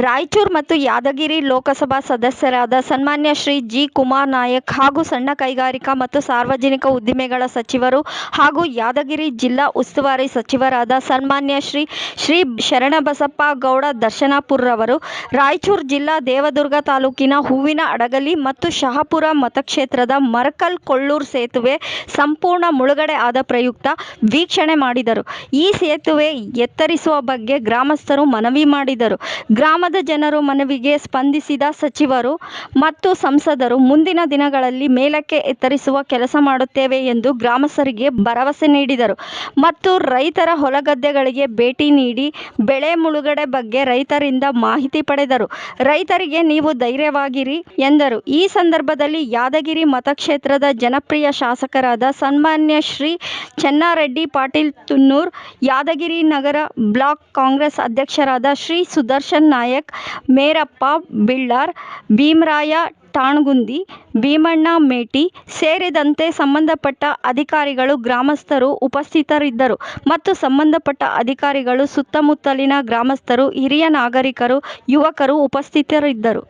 ರಾಯಚೂರು ಮತ್ತು ಯಾದಗಿರಿ ಲೋಕಸಭಾ ಸದಸ್ಯರಾದ ಸನ್ಮಾನ್ಯ ಶ್ರೀ ಜಿ. ಕುಮಾರ್ ನಾಯಕ್ ಹಾಗೂ ಸಣ್ಣ ಕೈಗಾರಿಕಾ ಮತ್ತು ಸಾರ್ವಜನಿಕ ಉದ್ದಿಮೆಗಳ ಸಚಿವರು ಹಾಗೂ ಯಾದಗಿರಿ ಜಿಲ್ಲಾ ಉಸ್ತುವಾರಿ ಸಚಿವರಾದ ಸನ್ಮಾನ್ಯ ಶ್ರೀ ಶ್ರೀ ಶರಣಬಸಪ್ಪ ಗೌಡ ದರ್ಶನಾಪುರರವರು, ರಾಯಚೂರು ಜಿಲ್ಲಾ ದೇವದುರ್ಗ ತಾಲೂಕಿನ ಹೂವಿನ ಅಡಗಲಿ ಮತ್ತು ಶಹಾಪುರ ಮತಕ್ಷೇತ್ರದ ಮರಕಲ್ ಕೊಳ್ಳೂರು ಸೇತುವೆ ಸಂಪೂರ್ಣ ಮುಳುಗಡೆ ಆದ ಪ್ರಯುಕ್ತ ವೀಕ್ಷಣೆ ಮಾಡಿದರು. ಈ ಸೇತುವೆ ಎತ್ತರಿಸುವ ಬಗ್ಗೆ ಗ್ರಾಮಸ್ಥರು ಮನವಿ ಮಾಡಿದರು. ಗ್ರಾಮದ ಜನರು ಮನವಿಗೆ ಸ್ಪಂದಿಸಿದ ಸಚಿವರು ಮತ್ತು ಸಂಸದರು, ಮುಂದಿನ ದಿನಗಳಲ್ಲಿ ಮೇಲಕ್ಕೆ ಎತ್ತರಿಸುವ ಕೆಲಸ ಮಾಡುತ್ತೇವೆ ಎಂದು ಗ್ರಾಮಸ್ಥರಿಗೆ ಭರವಸೆ ನೀಡಿದರು ಮತ್ತು ರೈತರ ಹೊಲಗದ್ದೆಗಳಿಗೆ ಭೇಟಿ ನೀಡಿ ಬೆಳೆ ಮುಳುಗಡೆ ಬಗ್ಗೆ ರೈತರಿಂದ ಮಾಹಿತಿ ಪಡೆದರು. ರೈತರಿಗೆ ನೀವು ಧೈರ್ಯವಾಗಿರಿ ಎಂದರು. ಈ ಸಂದರ್ಭದಲ್ಲಿ ಯಾದಗಿರಿ ಮತಕ್ಷೇತ್ರದ ಜನಪ್ರಿಯ ಶಾಸಕರಾದ ಸನ್ಮಾನ್ಯ ಶ್ರೀ ಚೆನ್ನಾರೆಡ್ಡಿ ಪಾಟೀಲ್ ತುನ್ನೂರ್, ಯಾದಗಿರಿ ನಗರ ಬ್ಲಾಕ್ ಕಾಂಗ್ರೆಸ್ ಅಧ್ಯಕ್ಷರಾದ ಶ್ರೀ ಸುದರ್ಶನ ನಾಯಕ್, ಮೇರಪ್ಪ ಬಿಳ್ಳಾರ್ ಭೀಮರಾಯ ಠಾಣ್ಗುಂದಿ ಭೀಮಣ್ಣ ಮೇಟಿ ಸೇರಿದಂತೆ ಸಂಬಂಧಪಟ್ಟ ಅಧಿಕಾರಿಗಳು, ಗ್ರಾಮಸ್ಥರು ಉಪಸ್ಥಿತರಿದ್ದರು ಮತ್ತು ಸಂಬಂಧಪಟ್ಟ ಅಧಿಕಾರಿಗಳು, ಸುತ್ತಮುತ್ತಲಿನ ಗ್ರಾಮಸ್ಥರು, ಹಿರಿಯ ನಾಗರಿಕರು, ಯುವಕರು ಉಪಸ್ಥಿತರಿದ್ದರು.